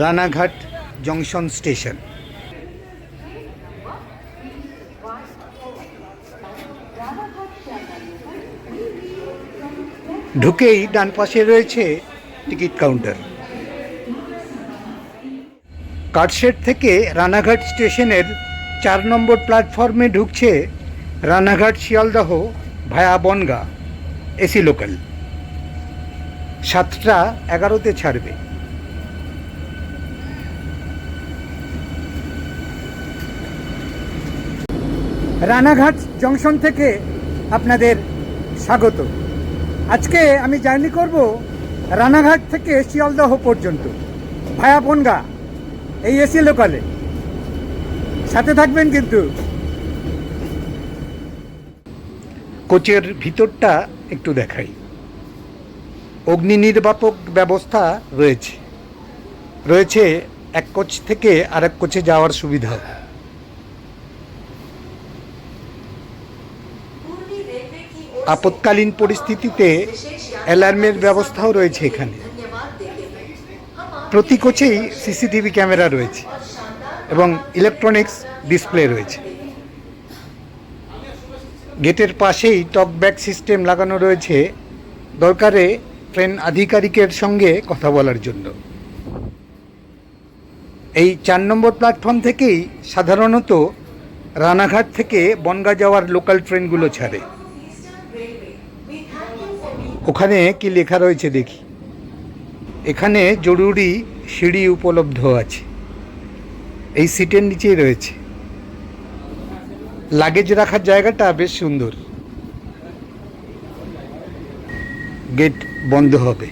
Ranaghat junction station. ঢুকেই ডান পাশে রয়েছে টিকিট কাউন্টার। কাটশেড থেকে রানাঘাট স্টেশনের চার নম্বর প্ল্যাটফর্মে ঢুকছে Ranaghat Sealdah via Bongaon, AC local. সাতটা এগারোতে ছাড়বে। রানাঘাট জংশন থেকে আপনাদের স্বাগত। আজকে আমি জার্নি করব রানাঘাট থেকে শিয়ালদহ পর্যন্ত, ভায়া বনগা, এই এসি লোকালে। সাথে থাকবেন কিন্তু। কোচের ভিতরটা একটু দেখাই। অগ্নি নির্বাপক ব্যবস্থা রয়েছে। রয়েছে এক কোচ থেকে আরেক কোচে যাওয়ার সুবিধা। আপৎকালীন পরিস্থিতিতে অ্যালার্মের ব্যবস্থাও রয়েছে এখানে। প্রতি কোচেই সিসিটিভি ক্যামেরা রয়েছে এবং ইলেকট্রনিক্স ডিসপ্লে রয়েছে। গেটের পাশেই টক ব্যাক সিস্টেম লাগানো রয়েছে। দরকারে ট্রেন আধিকারিকের সঙ্গে কথা বলার জন্য। এই চার নম্বর প্ল্যাটফর্ম থেকেই সাধারণত রানাঘাট থেকে বনগা যাওয়ার লোকাল ট্রেনগুলো ছাড়ে। ওখানে কি লেখা রয়েছে দেখি। এখানে জরুরি সিঁড়ি উপলব্ধ আছে। এই সিটের নিচেই রয়েছে। লাগেজ রাখার জায়গাটা বেশ সুন্দর। গেট বন্ধ হবে।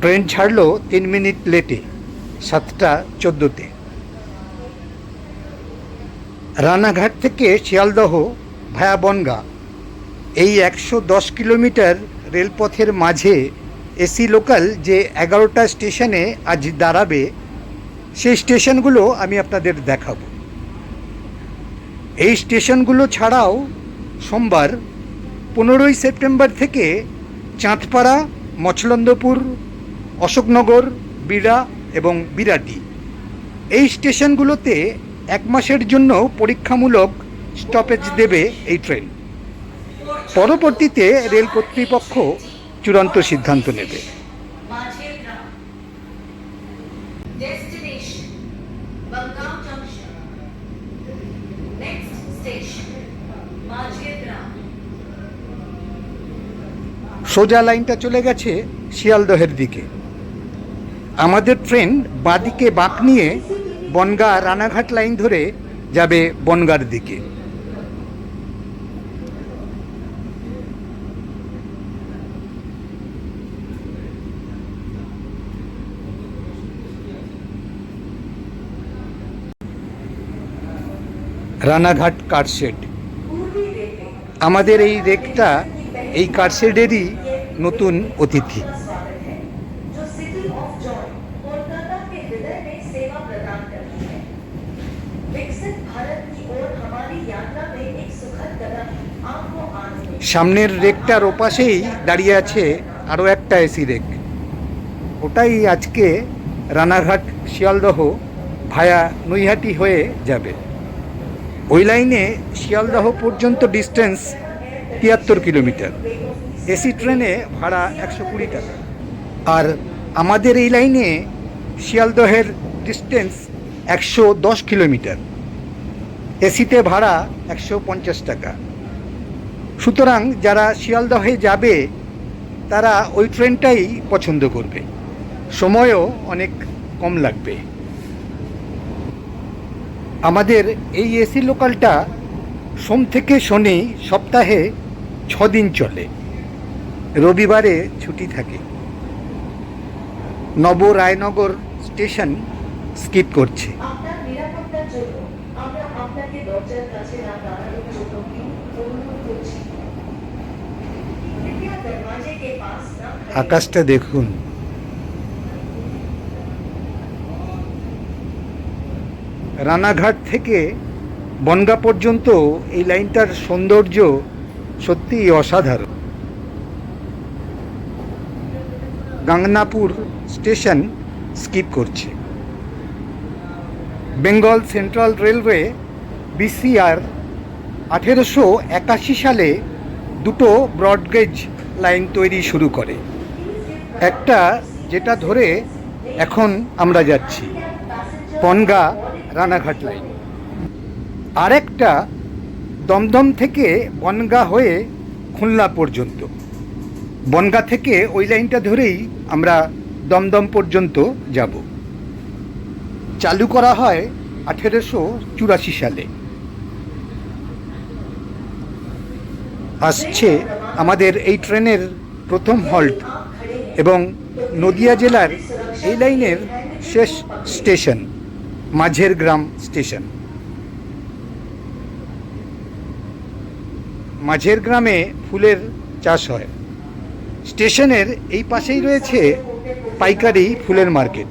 ট্রেন ছাড়লো তিন মিনিট লেটে সাতটা চোদ্দোতে। রানাঘাট থেকে শিয়ালদহ ভায়া বনগা এই একশো দশ কিলোমিটার রেলপথের মাঝে এসি লোকাল যে এগারোটা স্টেশনে আজ দাঁড়াবে, সেই স্টেশনগুলো আমি আপনাদের দেখাবো। এই স্টেশনগুলো ছাড়াও সোমবার পনেরোই সেপ্টেম্বর থেকে চাঁদপাড়া মছলন্দপুর অশোকনগর, বিড়া এবং বিরাটি। এই স্টেশনগুলোতে এক মাসের জন্য পরীক্ষামূলক স্টপেজ দেবে এই ট্রেন পরবর্তীতে রেল কর্তৃপক্ষ চূড়ান্ত সিদ্ধান্ত নেবে। সোজা লাইনটা চলে গেছে শিয়ালদহের দিকে। আমাদের ট্রেন বাঁদিকে বাঁক নিয়ে বনগা রানাঘাট লাইন ধরে যাবে বনগার দিকে। রানাঘাট কারশেড আমাদের এই রেকটা, এই কারশেডেরই নতুন অতিথি। সামনের রেকটার ওপাশেই দাঁড়িয়ে আছে আরও একটা এসি রেক। ওটাই আজকে রানাঘাট শিয়ালদহ ভায়া নৈহাটি হয়ে যাবে। ওই লাইনে শিয়ালদহ পর্যন্ত ডিস্টেন্স তিয়াত্তর কিলোমিটার। এসি ট্রেনে ভাড়া একশো কুড়ি টাকা। আর আমাদের এই লাইনে শিয়ালদহের ডিস্টেন্স একশো দশ কিলোমিটার। এসিতে ভাড়া একশো পঞ্চাশ টাকা। সুতরাং যারা শিয়ালদহে যাবে, তারা ওই ট্রেনটাই পছন্দ করবে। সময়ও অনেক কম লাগবে। আমাদের এই এসি লোকালটা সোম থেকে শনি সপ্তাহে ছ দিন চলে। রবিবারে ছুটি থাকে। নব রায়নগর স্টেশন স্কিপ করছে। আকাশটা নিরাপত্তার রানাঘাট থেকে বনগা পর্যন্ত এই লাইনটার সৌন্দর্য সত্যিই অসাধারণ। গাংনাপুর স্টেশন স্কিপ করছে। বেঙ্গল সেন্ট্রাল রেলওয়ে বিসিআর আঠেরোশো একাশি সালে দুটো ব্রডগেজ লাইন তৈরি শুরু করে। একটা যেটা ধরে এখন আমরা যাচ্ছি। পনগা রানাঘাট লাইন। আরেকটা দমদম থেকে বনগা হয়ে খুলনা পর্যন্ত। বনগা থেকে ওই লাইনটা ধরেই আমরা দমদম পর্যন্ত যাব। চালু করা হয় আঠেরোশো চুরাশি সালে। আসছে আমাদের এই ট্রেনের প্রথম হল্ট এবং নদিয়া জেলার এই লাইনের শেষ স্টেশন। মাঝের গ্রাম স্টেশন। মাঝের গ্রামে ফুলের চাষ হয়। স্টেশনের এই পাশেই রয়েছে পাইকারি ফুলের মার্কেট।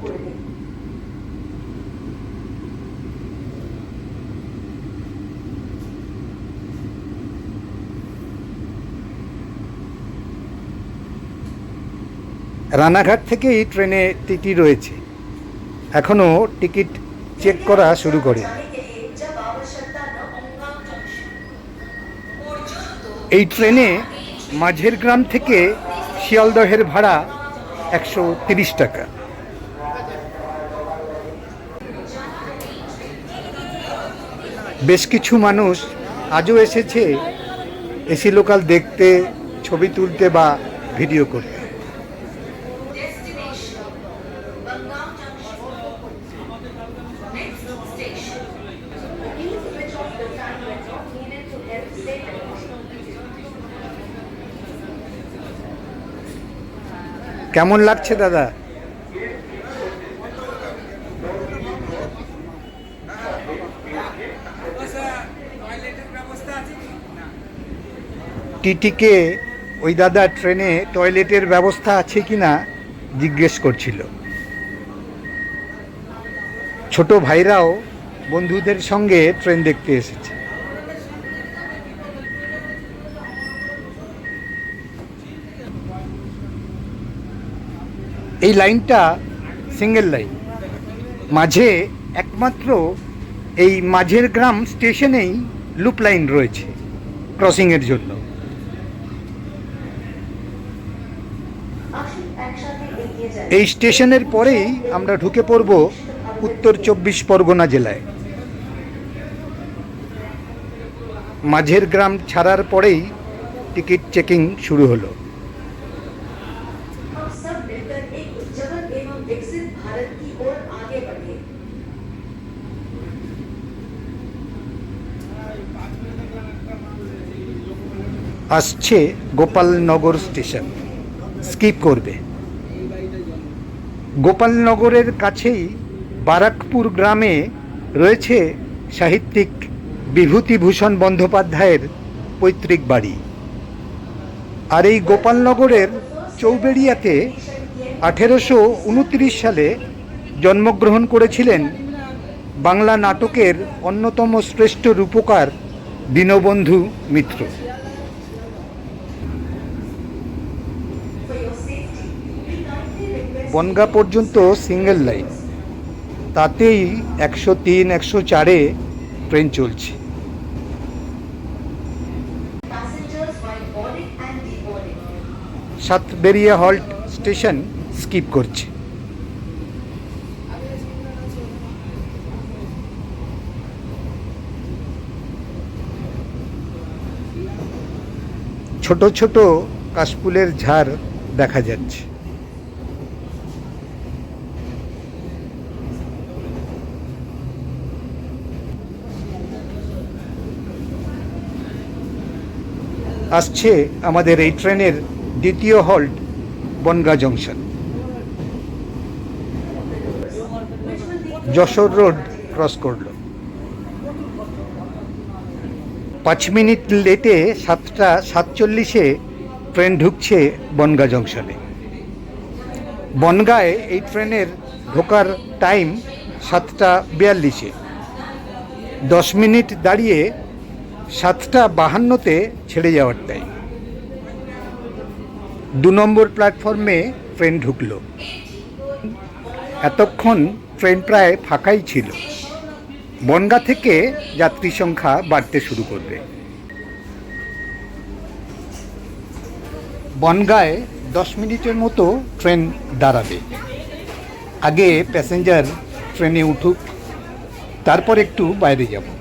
রানাঘাট থেকেই ট্রেনে টিটি রয়েছে। এখনও টিকিট চেক করা শুরু করে। এই ট্রেনে মাঝের গ্রাম থেকে শিয়ালদহের ভাড়া একশো তিরিশ টাকা। বেশ কিছু মানুষ আজও এসেছে, এসি লোকাল দেখতে, ছবি তুলতে বা ভিডিও করতে। কেমন লাগছে দাদা? টিটিকে ওই দাদা ট্রেনে টয়লেটের ব্যবস্থা আছে কি না জিজ্ঞেস করছিল। ছোট ভাইরাও বন্ধুদের সঙ্গে ট্রেন দেখতে এসেছে। এই লাইনটা সিঙ্গেল লাইন মাঝে একমাত্র এই মাঝের গ্রাম স্টেশনেই লুপ লাইন রয়েছে ক্রসিংয়ের জন্য। এই স্টেশনের পরেই আমরা ঢুকে পড়ব উত্তর চব্বিশ পরগনা জেলায়। মাঝের গ্রাম ছাড়ার পরেই টিকিট চেকিং শুরু হলো। আসছে গোপালনগর স্টেশন। স্কিপ করবে। গোপালনগরের কাছেই বারাকপুর গ্রামে রয়েছে সাহিত্যিক বিভূতিভূষণ বন্দ্যোপাধ্যায়ের পৈতৃক বাড়ি। আর এই গোপালনগরের চৌবেড়িয়াতে আঠেরোশো উনত্রিশ সালে জন্মগ্রহণ করেছিলেন বাংলা নাটকের অন্যতম শ্রেষ্ঠ রূপকার দীনবন্ধু মিত্র। বনগা পর্যন্ত সিঙ্গেল লাইন তাতেই একশো তিন একশো চারে ট্রেন চলছে. সাতবেরিয়া হল্ট স্টেশন স্কিপ করছে। ছোট ছোট কাশফুলের ঝাড় দেখা যাচ্ছে। আসছে আমাদের এই ট্রেনের দ্বিতীয় halt, Bongaon junction. Jessore road cross করল। পাঁচ মিনিট লেটে সাতটা সাতচল্লিশে ট্রেন ঢুকছে বনগা জংশনে। বনগায় এই ট্রেনের ঢোকার টাইম সাতটা বিয়াল্লিশে। দশ মিনিট দাঁড়িয়ে সাতটা বাহান্নতে ছেড়ে যাওয়ার টাইম দু নম্বর প্ল্যাটফর্মে ট্রেন ঢুকল। এতক্ষণ ট্রেন প্রায় ফাঁকাই ছিল। বনগা থেকে যাত্রী সংখ্যা বাড়তে শুরু করবে। বনগায় দশ মিনিটের মতো ট্রেন দাঁড়াবে। আগে প্যাসেঞ্জার ট্রেনে উঠুক, তারপর একটু বাইরে যাব।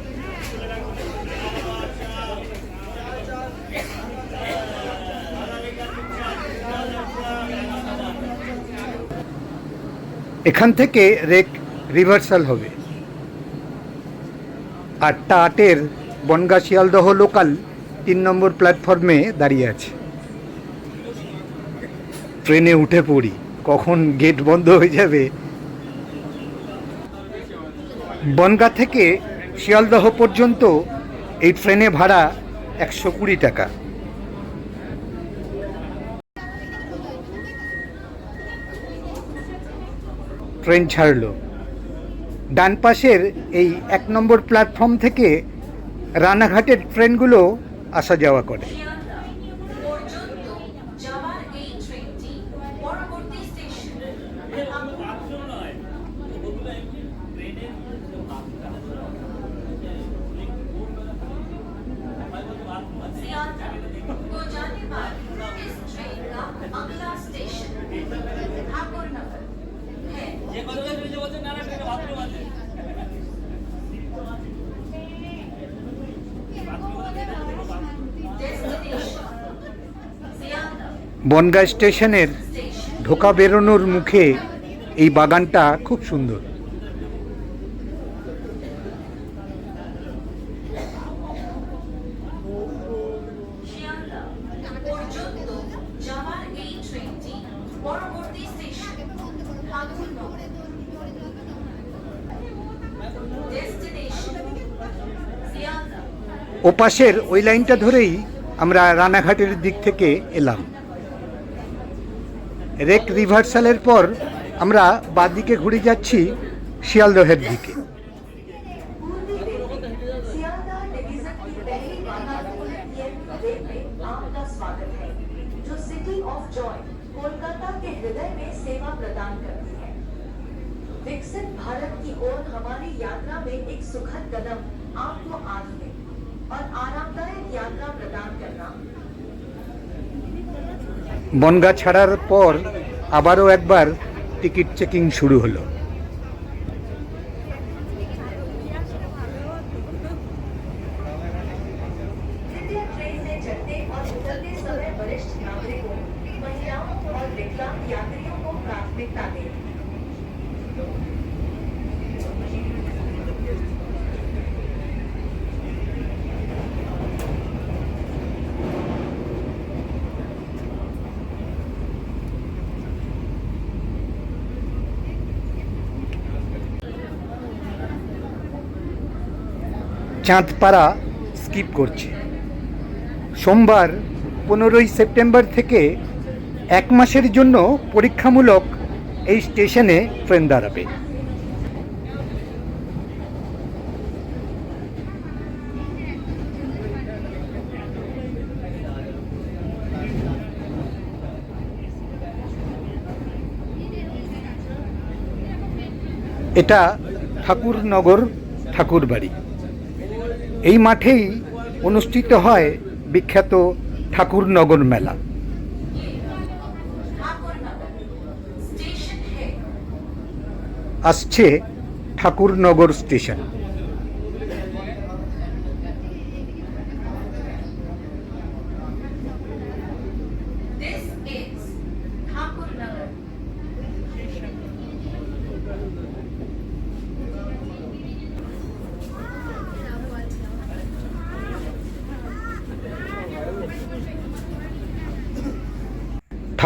এখান থেকে রেক রিভার্সাল হবে। আটটা আটের বনগা শিয়ালদহ লোকাল তিন নম্বর প্ল্যাটফর্মে দাঁড়িয়ে আছে। ট্রেনে উঠে পড়ি, কখন গেট বন্ধ হয়ে যাবে? বনগা থেকে শিয়ালদহ পর্যন্ত এই ট্রেনে ভাড়া একশো কুড়ি টাকা। ট্রেন ছাড়ল। ডান পাশের এই এক নম্বর প্ল্যাটফর্ম থেকে রানাঘাটের ট্রেনগুলো আসা যাওয়া করে। বনগাঁ স্টেশনের ঢোকা বেরোনোর মুখে এই বাগানটা খুব সুন্দর। ওপাশের ওই লাইনটা ধরেই আমরা রানাঘাটের দিক থেকে এলাম রেক রিভার্সালের পর আমরা বাদিকে ঘুরে যাচ্ছি শিয়ালদহের দিকে पूर्वी दिल्ली सियालदह डिवीजन की पहली वातानुकूलित नियमित ट्रेन में आपका स्वागत है जो सिटी ऑफ जॉय कोलकाता के हृदय में सेवा प्रदान करती है विकसित भारत की ओर हमारी यात्रा में एक सुखद कदम বনগা ছাড়ার পর আবারও একবার টিকিট চেকিং শুরু হলো। চাঁদপাড়া স্কিপ করছে। সোমবার পনেরোই সেপ্টেম্বর থেকে এক মাসের জন্য পরীক্ষামূলক এই স্টেশনে ট্রেন দাঁড়াবে। এটা ঠাকুরনগর ঠাকুরবাড়ি। এই মাঠেই অনুষ্ঠিত হয় বিখ্যাত ঠাকুরনগর মেলা। আসছে ঠাকুরনগর স্টেশন।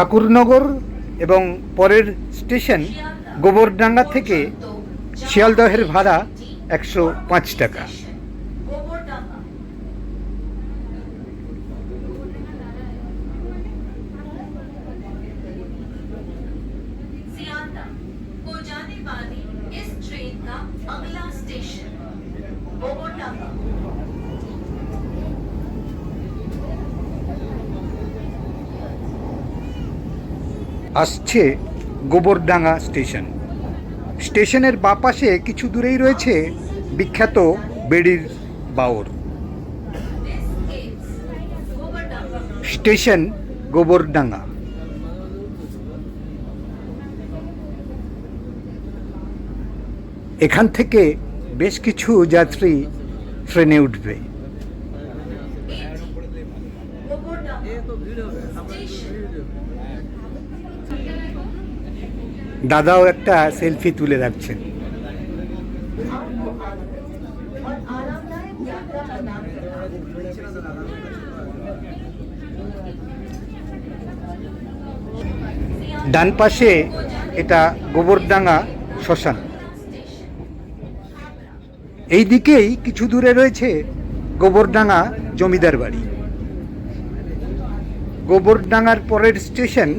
ঠাকুরনগর এবং পরের স্টেশন গোবরডাঙ্গা থেকে শিয়ালদহের ভাড়া একশো পাঁচ টাকা। আসছে গোবরডাঙ্গা স্টেশন। স্টেশনের বাপাশে কিছু দূরেই রয়েছে বিখ্যাত বেড়ির বাওর স্টেশন গোবরডাঙ্গা। এখান থেকে বেশ কিছু যাত্রী ট্রেনে উঠবে। দাদাও একটা সেলফি তুলে রাখছেন। ডান পাশে এটা গোবরডাঙ্গা শ্মশান। এই দিকেই কিছু দূরে রয়েছে গোবরডাঙ্গা জমিদার বাড়ি। গোবরডাঙ্গার পরের স্টেশন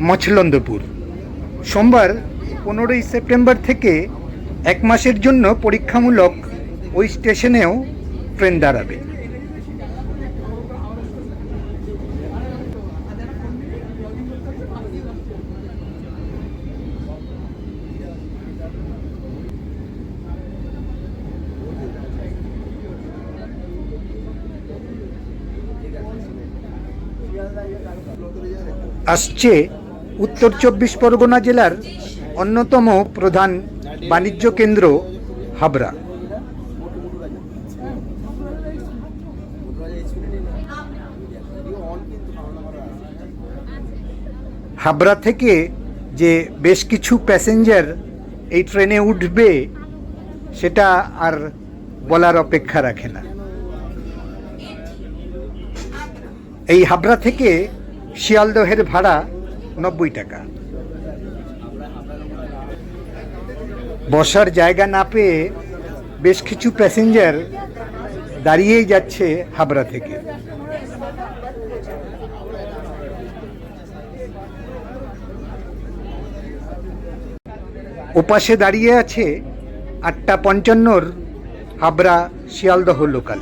মছলন্দপুর। সোমবার পনেরোই সেপ্টেম্বর থেকে এক মাসের জন্য পরীক্ষামূলক ওই স্টেশনেও ট্রেন দাঁড়াবে। আসছে উত্তর চব্বিশ পরগনা জেলার অন্যতম প্রধান বাণিজ্য কেন্দ্র হাবড়া। হাবড়া থেকে যে বেশ কিছু প্যাসেঞ্জার এই ট্রেনে উঠবে, সেটা আর বলার অপেক্ষা রাখে না। এই হাবড়া থেকে শিয়ালদহের ভাড়া নব্বই টাকা। বসার জায়গা না পেয়ে বেশ কিছু প্যাসেঞ্জার দাঁড়িয়েই যাচ্ছে হাবড়া থেকে। ওপাশে দাঁড়িয়ে আছে আটটা পঞ্চান্নর হাবড়া শিয়ালদহ লোকাল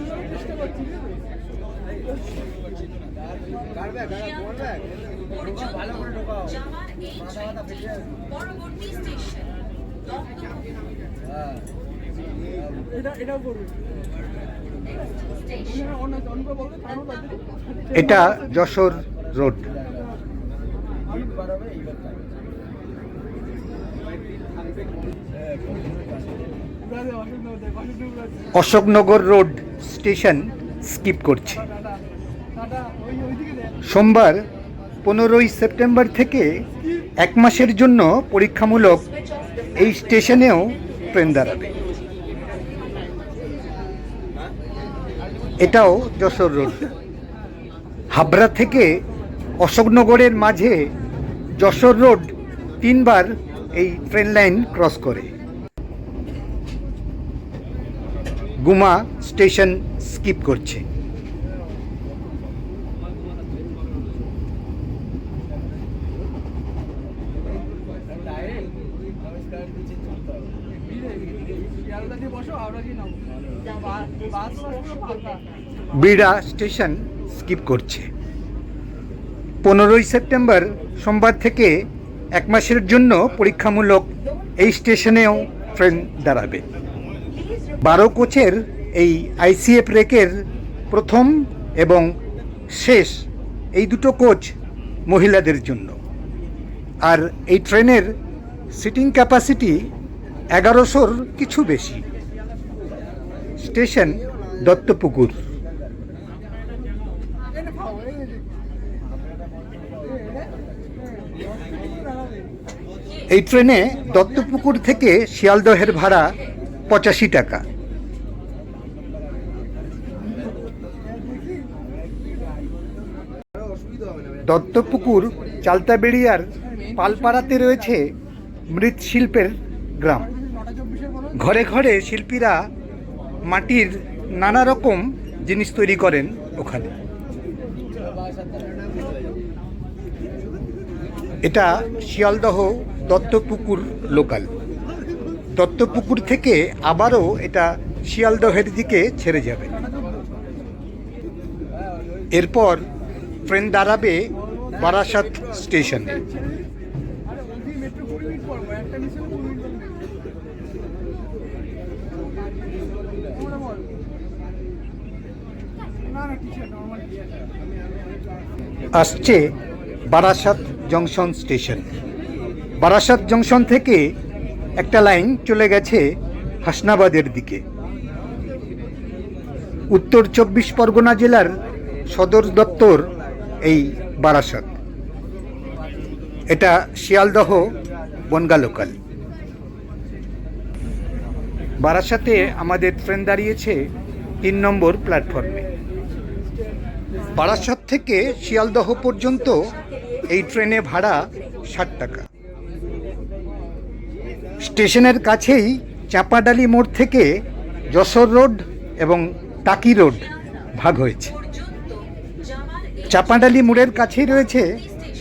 জামার এই ট্রেনটি পরবর্তী স্টেশন দমদম স্টেশন এটা Jessore road. Ashoknagar road station skip করছে। সোমবার পনেরোই সেপ্টেম্বর থেকে এক মাসের জন্য পরীক্ষামূলক এই স্টেশনেও ট্রেন দাঁড়াবে। এটাও যশোর রোড। হাবড়া থেকে অশোকনগরের মাঝে যশোর রোড তিনবার এই ট্রেন লাইন ক্রস করে। গুমা স্টেশন স্কিপ করছে। বিড়া স্টেশন স্কিপ করছে। পনেরোই সেপ্টেম্বর সোমবার থেকে এক মাসের জন্য পরীক্ষামূলক এই স্টেশনেও ট্রেন দাঁড়াবে। বারো কোচের এই আইসিএফ রেকের প্রথম এবং শেষ এই দুটো কোচ মহিলাদের জন্য। আর এই ট্রেনের সিটিং ক্যাপাসিটি এগারোশোর কিছু বেশি। স্টেশন দত্তপুকুর। এই ট্রেনে দত্তপুকুর থেকে শিয়ালদহের ভাড়া পঁচাশি টাকা। দত্তপুকুর চালতাবেড়িয়ার পালপাড়াতে রয়েছে মৃৎশিল্পের গ্রাম। ঘরে ঘরে শিল্পীরা মাটির নানা রকম জিনিস তৈরি করেন ওখানে। এটা শিয়ালদহ দত্তপুকুর লোকাল দত্তপুকুর থেকে আবারও এটা শিয়ালদহের দিকে ছেড়ে যাবে। এরপর ট্রেন দাঁড়াবে বারাসাত স্টেশনে। আসছে Barasat junction station. Barasat junction থেকে একটা লাইন চলে গেছে হাসনাবাদের দিকে। উত্তর চব্বিশ পরগনা জেলার সদর দপ্তর এই বারাসাত। এটা শিয়ালদহ বনগা লোকাল বারাসাতে আমাদের ট্রেন দাঁড়িয়েছে তিন নম্বর প্ল্যাটফর্মে বারাসাত থেকে শিয়ালদহ পর্যন্ত এই ট্রেনে ভাড়া ষাট টাকা। স্টেশনের কাছেই চাঁপাডালি মোড় থেকে যশোর রোড এবং টাকি রোড ভাগ হয়েছে। চাপাডালি মোড়ের কাছেই রয়েছে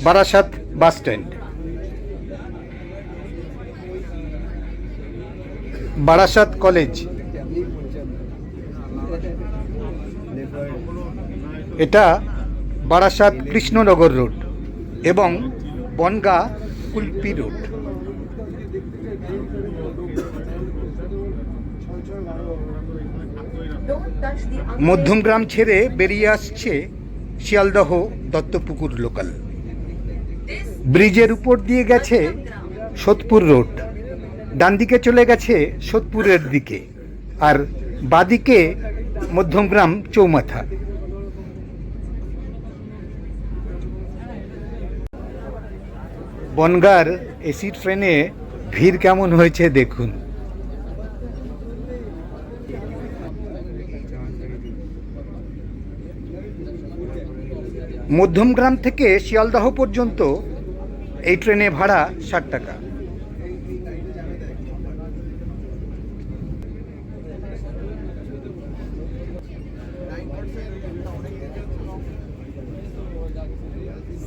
Barasat bus stand. Barasat college এটা বারাসাত কৃষ্ণনগর রোড এবং বনগা কুলপি রোড। মধ্যমগ্রাম ছেড়ে বেরিয়ে আসছে শিয়ালদহ দত্তপুকুর লোকাল। ব্রিজের উপর দিয়ে গেছে সোদপুর রোড। ডান দিকে চলে গেছে সোদপুরের দিকে। আর বাদিকে মধ্যমগ্রাম চৌমাথা। বনগার এসি ট্রেনে ভিড় কেমন হয়েছে দেখুন। মধ্যমগ্রাম থেকে শিয়ালদাহ পর্যন্ত এই ট্রেনে ভাড়া ষাট টাকা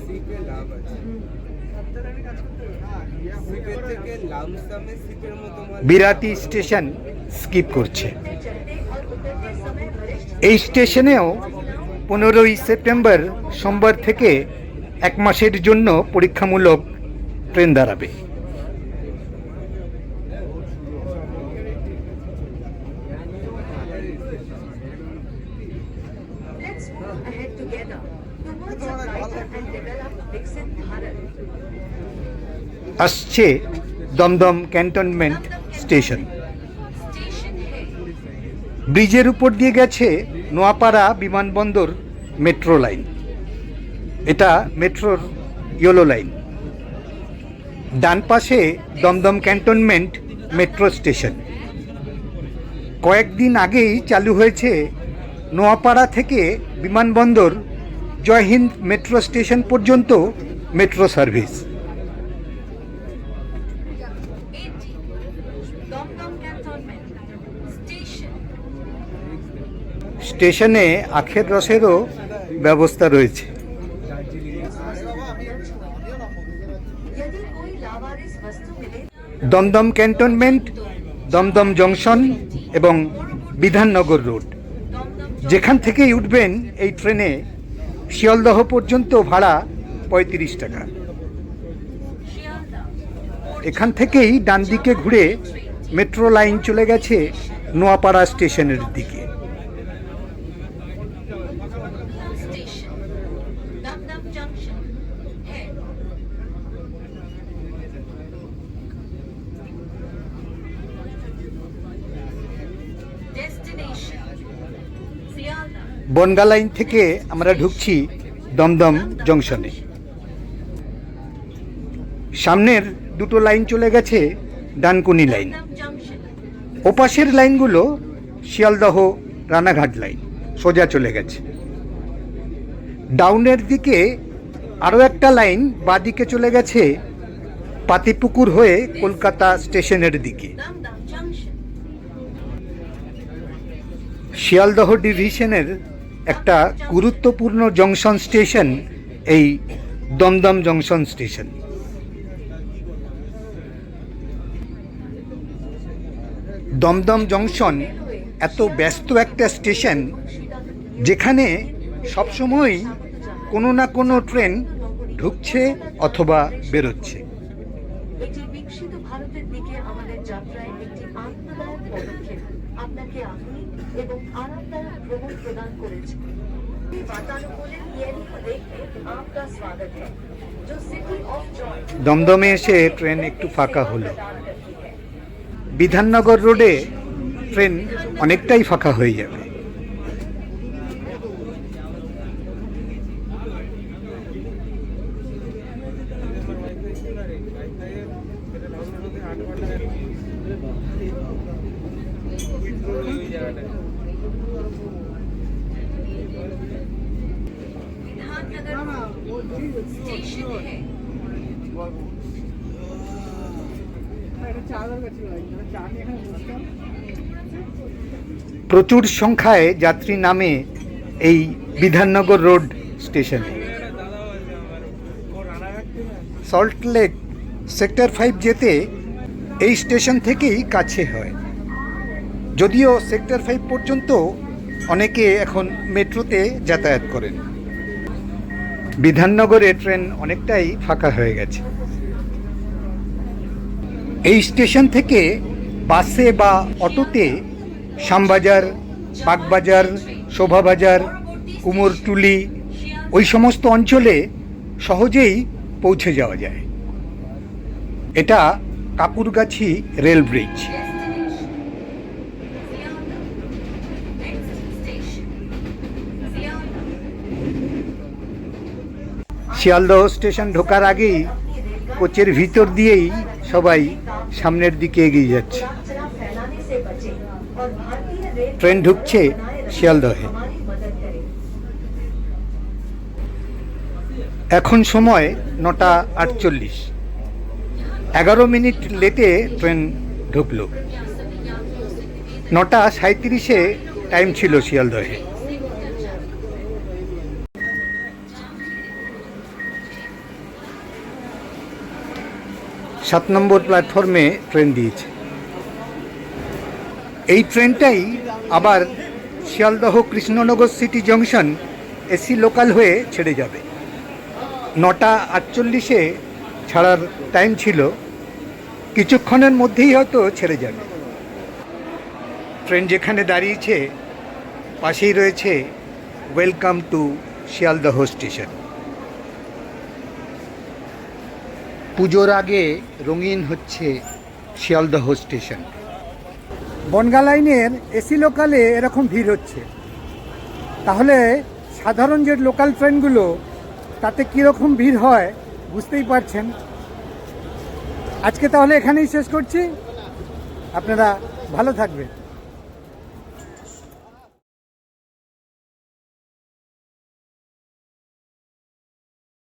সিপে লাভ আছে সিপের থেকে লামসামে সিপের মতো মাল বিরাতি স্টেশন স্কিপ করছে। এই স্টেশনেও পনেরোই সেপ্টেম্বর সোমবার থেকে এক মাসের জন্য পরীক্ষামূলক ট্রেন দাঁড়াবে। আসছে দমদম ক্যান্টনমেন্ট স্টেশন। ব্রিজের উপর দিয়ে গেছে নোয়াপাড়া বিমানবন্দর মেট্রো লাইন। এটা মেট্রোর ইয়েলো লাইন। ডান পাশে দমদম ক্যান্টনমেন্ট মেট্রো স্টেশন। কয়েকদিন আগেই চালু হয়েছে নোয়াপাড়া থেকে বিমানবন্দর জয়হিন্দ মেট্রো স্টেশন পর্যন্ত মেট্রো সার্ভিস এটি দমদম ক্যান্টনমেন্ট স্টেশন স্টেশনে আখের রসেরও ব্যবস্থা রয়েছে। দমদম ক্যান্টনমেন্ট, দমদম জংশন এবং বিধাননগর রোড। যেখান থেকেই উঠবেন এই ট্রেনে, শিয়ালদহ পর্যন্ত ভাড়া পঁয়ত্রিশ টাকা। এখান থেকেই ডান দিকে ঘুরে মেট্রো লাইন চলে গেছে নোয়াপাড়া স্টেশনের দিকে। বনগা লাইন থেকে আমরা ঢুকছি দমদম জংশনে। সামনের দুটো লাইন চলে গেছে ডানকুনি লাইন। ওপাশের লাইনগুলো শিয়ালদহ রানাঘাট লাইন সোজা চলে গেছে। ডাউনের দিকে আরও একটা লাইন বাদিকে চলে গেছে পাতিপুকুর হয়ে কলকাতা স্টেশনের দিকে। শিয়ালদহ ডিভিশনের একটা গুরুত্বপূর্ণ জংশন স্টেশন, এই Dum Dum junction station. Dum Dum junction এত ব্যস্ত একটা স্টেশন, যেখানে সবসময়ই কোনো না কোনো ট্রেন ঢুকছে অথবা বেরোচ্ছে। আপনাকে এবং আরামদায়ক উপভোগ প্রদান করেছে দমদমে এসে ট্রেন একটু ফাঁকা হলো। বিধাননগর রোডে ট্রেন অনেকটাই ফাঁকা হয়ে যাবে। আট ঘণ্টা প্রচুর সংখ্যায় যাত্রী নামে এই বিধাননগর রোড স্টেশনে। সল্টলেক সেক্টর ফাইভ যেতে এই স্টেশন থেকেই কাছে হয়। যদিও সেক্টর ফাইভ পর্যন্ত অনেকে এখন মেট্রোতে যাতায়াত করেন। বিধাননগরে ট্রেন অনেকটাই ফাঁকা হয়ে গেছে। এই স্টেশন থেকে বাসে বা অটোতে শ্যামবাজার, বাগবাজার, শোভাবাজার, কুমোরটুলি, ওই সমস্ত অঞ্চলে সহজেই পৌঁছে যাওয়া যায়। এটা Kankurgachi rail bridge. Sealdah station ঢোকার আগেই কোচের ভিতর দিয়েই সবাই সামনের দিকে এগিয়ে যাচ্ছে। ট্রেন ঢুকছে শিয়ালদহে। এখন সময় নটা আটচল্লিশ। এগারো মিনিট লেটে ট্রেন ঢুকল। নটা সাঁত্রিশে টাইম ছিল শিয়ালদহে। সাত নম্বর প্ল্যাটফর্মে ট্রেন দিয়েছে। এই ট্রেনটাই আবার Sealdah Krishnanagar city junction AC local হয়ে ছেড়ে যাবে। নটা আটচল্লিশে ছাড়ার টাইম ছিল। কিছুক্ষণের মধ্যেই হয়তো ছেড়ে যাবে। ট্রেন যেখানে দাঁড়িয়েছে, পাশেই রয়েছে ওয়েলকাম টু শিয়ালদহ স্টেশন। পুজোর আগে রঙিন হচ্ছে শিয়ালদহ স্টেশন। বনগা লাইনের এসি লোকালে এরকম ভিড় হচ্ছে। তাহলে সাধারণ যে লোকাল ট্রেনগুলো তাতে কীরকম ভিড় হয় বুঝতেই পারছেন? আজকে তাহলে এখানেই শেষ করছি। আপনারা ভালো থাকবেন।